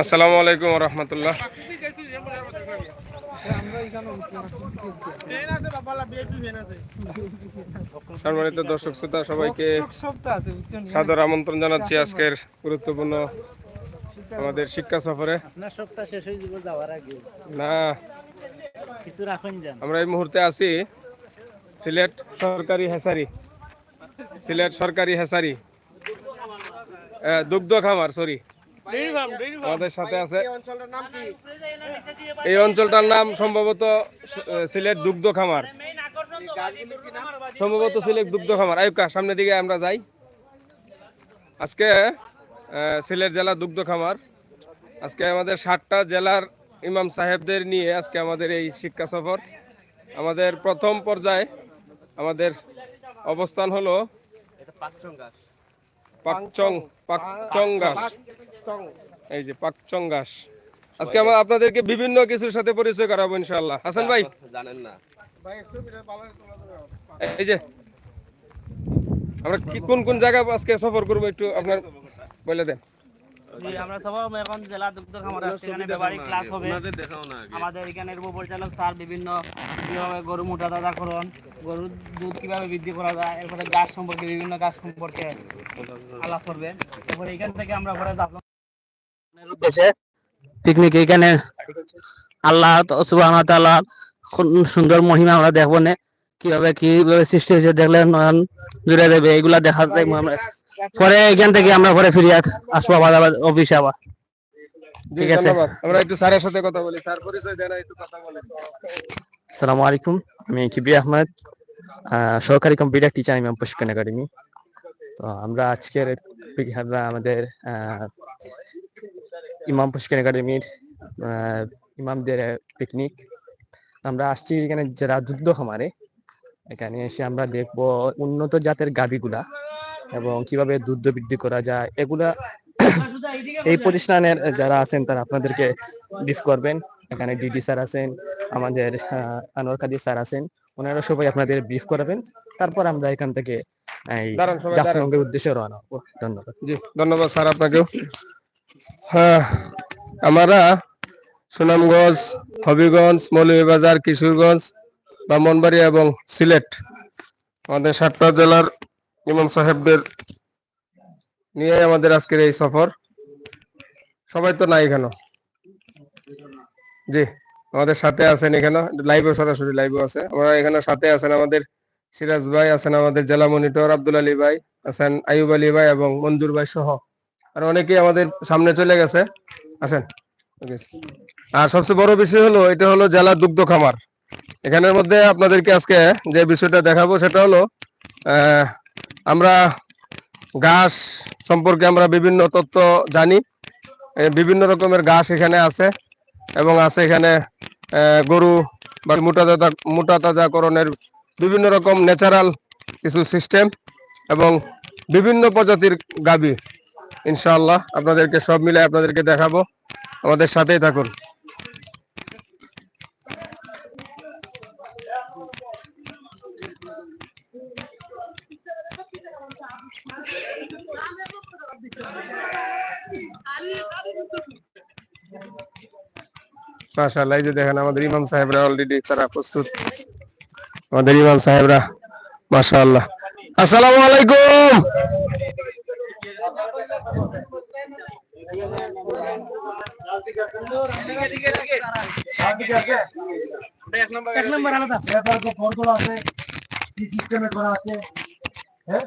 আসসালামু আলাইকুম রহমতুল্লাহ। সম্মানিত দর্শক শ্রোতা সবাইকে সাদর আমন্ত্রণ জানাচ্ছি আজকের গুরুত্বপূর্ণ আমাদের শিক্ষা সফরে। না কিছু রাখুন আমরা এই মুহূর্তে আছি সিলেট সরকারি হেসারি। সিলেট সরকারি হেসারি। দুগ্ধ খামার সরি আমাদের সাথে আছে। এই অঞ্চলটার নাম সম্ভবত সিলেট দুগ্ধ খামার। সম্ভবত সিলেট দুগ্ধ খামার। আয়ুকা সামনের দিকে আমরা যাই। আজকে সিলেট জেলা দুগ্ধ খামার। আজকে আমাদের ষাটটা জেলার ইমাম সাহেবদের নিয়ে আজকে আমাদের এই শিক্ষা সফর। আমাদের প্রথম পর্যায়ে আমাদের অবস্থান হলো পাকচং পাকচং গাছ। এই যে পাকচং গাছ। আজকে আমরা আপনাদেরকে বিভিন্ন কিছুর সাথে পরিচয় করাবো ইনশাআল্লাহ। হাসান ভাই। জানেন না। এই যে আমরা কি কোন কোন জায়গা আজকে সফর করব একটু আপনার বলে দেন। আমরা সবাই এখন জেলা দুগ্ধ খামার আসছি এখানে ব্যবহারিক ক্লাস হবে। আপনাদের দেখাও না আগে। আমাদের এখানে উপপরিচালক স্যার বিভিন্ন কীভাবে গরু মোটা তাজাকরণ গরুর দুধ কীভাবে বৃদ্ধি করা যায় এরপরে গাছ সম্পর্কে বিভিন্ন গাছ সম্পর্কে আলাপ করবেন এরপরে এখান থেকে আমরা ঘরে যাব। উদ্দেশ্যে পিকনিক এখানে আল্লাহ সুবহানাহু ওয়া সুন্দর মহিমা আমরা দেখব না কীভাবে কীভাবে সৃষ্টি হয়েছে দেখলে নয়ন জুড়ে দেবে এগুলা দেখা যায় আমরা পরে এখান থেকে আমরা পরে ফিরে আস- আসব আবার আবার অফিসে আবার। ঠিক আছে। আমরা একটু স্যারের সাথে কথা বলি স্যার পরিচয় দেন একটু কথা বলেন। আসসালামু আলাইকুম আমি কিবরি আহমেদ আহ, সহকারী কম্পিউটার টিচার ইমাম প্রশিক্ষণ একাডেমি। তো আমরা আজকের আমাদের ইমাম প্রশিক্ষণ একাডেমির ইমামদের পিকনিক আমরা আসছি এখানে যারা যুদ্ধ খামারে, এখানে এসে আমরা দেখব উন্নত জাতের গাভীগুলা এবং কীভাবে দুধ বৃদ্ধি করা যায়। এগুলা এই প্রতিষ্ঠানের যারা আছেন তারা আপনাদেরকে ব্রিফ করবেন। এখানে ডিডি স্যার আছেন, আমাদের আনোয়ার কাদির স্যার আছেন। ওনারা সবাই আপনাদের ব্রিফ করাবেন। তারপর আমরা এখান থেকে। জাফলংয়ের উদ্দেশ্যে রওনা ধন্যবাদ। জি ধন্যবাদ স্যার আপনাকেও। হ্যাঁ আমরা সুনামগঞ্জ হবিগঞ্জ মৌলভীবাজার কিশোরগঞ্জ ব্রাহ্মণবাড়িয়া এবং সিলেট আমাদের সাতটা জেলার ইমাম সাহেবদের নিয়ে আমাদের আজকের এই সফর। সবাই তো নাই এখানে। জি। আমাদের সাথে আছেন এখানে লাইভে সরাসরি লাইভে আছে। আমরা এখানে সাথে আছেন আমাদের সিরাজ ভাই, আছেন আমাদের জেলা মনিটর আব্দুল আলী ভাই, আছেন আইয়ুব আলী ভাই এবং মঞ্জুর ভাই সহ। আর অনেকেই আমাদের সামনে চলে গেছে। আসেন। আর সবচেয়ে বড় বিষয় হলো, এটা হলো জেলা দুগ্ধ খামার। এখানের মধ্যে আপনাদেরকে আজকে যে বিষয়টা দেখাবো, সেটা হলো আমরা ঘাস সম্পর্কে আমরা বিভিন্ন তথ্য জানি। বিভিন্ন রকমের ঘাস এখানে আছে এবং আছে এখানে গরু বা মোটা তাজা মোটা তাজাকরণের বিভিন্ন রকম ন্যাচারাল কিছু সিস্টেম এবং বিভিন্ন প্রজাতির গাবি। ইনশাল্লাহ আপনাদেরকে সব মিলে আপনাদেরকে দেখাবো। আমাদের সাথেই থাকুন। মাশাআল্লাহ যে দেখেন আমাদের ইমাম সাহেবরা অলরেডি তারা প্রস্তুত। আমাদের ইমাম সাহেবরা মাশাআল্লাহ। আসসালামু আলাইকুম। এক নম্বর আলাদা আছে। কি সিস্টেমে করা আছে হ্যাঁ?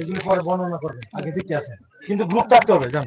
এগুলো পরে বর্ণনা করবে আগে দিকে আছে কিন্তু গ্রুপ থাকতে হবে জান।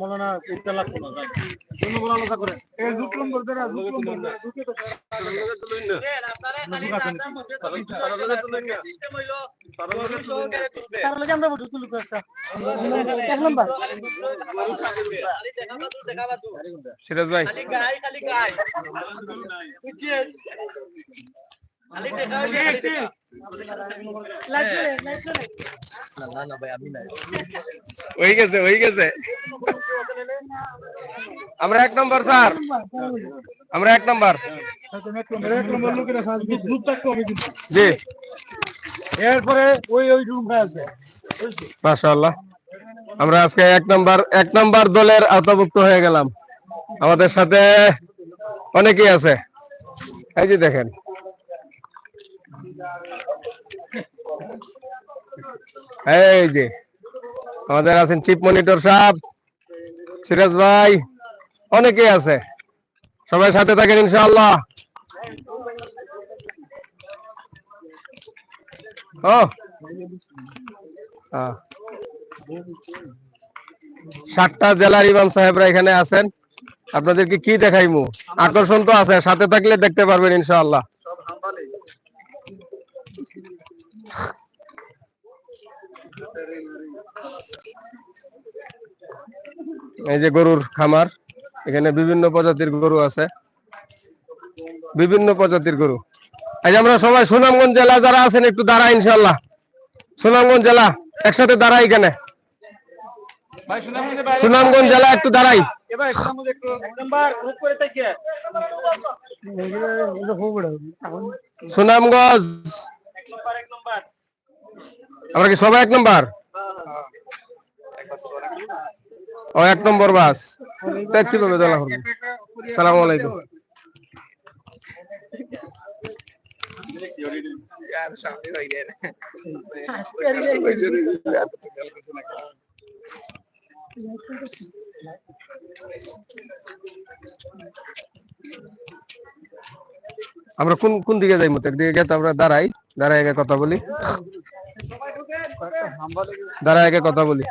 মৌলানা ইফতার লাগতো না যাই। জনগণ আলাদা করে। এই দুটো নম্বর ধরে দুটো নম্বর ধরে। দুটো তো তার লাগে আমরা বুঝতে লুক একটা। এক নম্বর। সিরাজ ভাই। হয়ে গেছে হয়ে গেছে আমরা এক নম্বর স্যার আমরা এক নম্বর এক নম্বর লোকের গ্রুপ থাকতে হবে কিন্তু জি। এরপরে ওই ওই রুম আছে। মাশাআল্লাহ। আমরা আজকে এক নাম্বার এক নাম্বার দলের আওতাভুক্ত হয়ে গেলাম। আমাদের সাথে অনেকেই আছে। এই যে দেখেন। এই যে, আমাদের আছেন চিফ মনিটর সাহেব, সিরাজ ভাই অনেকেই আছে। সবাই সাথে থাকেন ইনশাআল্লাহ। ও। সাতটা জেলার ইমাম সাহেবরা এখানে আছেন। আপনাদেরকে কি দেখাইমু? আকর্ষণ তো আছে, সাথে থাকলে দেখতে পারবেন ইনশাআল্লাহ। এই যে গরুর খামার এখানে বিভিন্ন প্রজাতির গরু আছে। বিভিন্ন প্রজাতির গরু। আজ আমরা সবাই সুনামগঞ্জ জেলা যারা আছেন একটু দাঁড়া ইনশাল্লাহ সুনামগঞ্জ জেলা একসাথে দাঁড়াই এখানে। সুনামগঞ্জ জেলা একটু দাঁড়াই। সুনামগঞ্জ। আমরা কি সবাই এক নম্বর? ও, এক নম্বর বাস। তা কীভাবে দলা করব। সালাম আলাইকুম। আমরা কোন কোন দিকে যাই মতো একদিকে গেতে আমরা দাঁড়াই দাঁড়াই কথা বলি। দাঁড়াই আগে কথা বলি।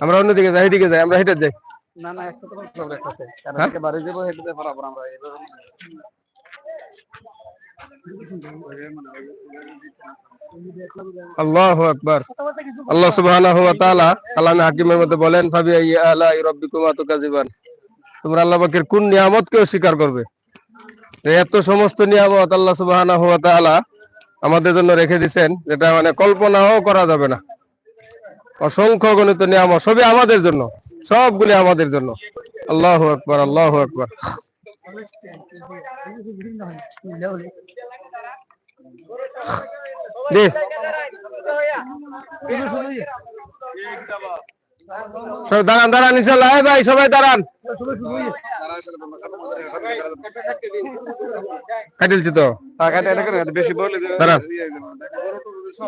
আমরা। অন্যদিকে যাই এদিকে যাই আমরা হেঁটে যাই। না না একসাথে হ্যাঁ? বাড়ি যাব হেঁটে পারাবো আমরা আল্লাহু আল্লাহ হাকিমের মধ্যে বলেন তোমরা আল্লাহ কোন অস্বীকার করবে? এত সমস্ত নিয়ামত আল্লাহ আমাদের জন্য রেখে দিবেন যেটা মানে কল্পনাও করা যাবে না। অসংখ্য গণিত নিয়ামত, সবই আমাদের জন্য, সবগুলি আমাদের জন্য। আল্লাহু আকবার আল্লাহু আকবার। সব দাঁড়ান দাঁড়ান ইনশাল্লাহ। ভাই সবাই দাঁড়ান। কাটিলছি তো। বলে দাঁড়ান।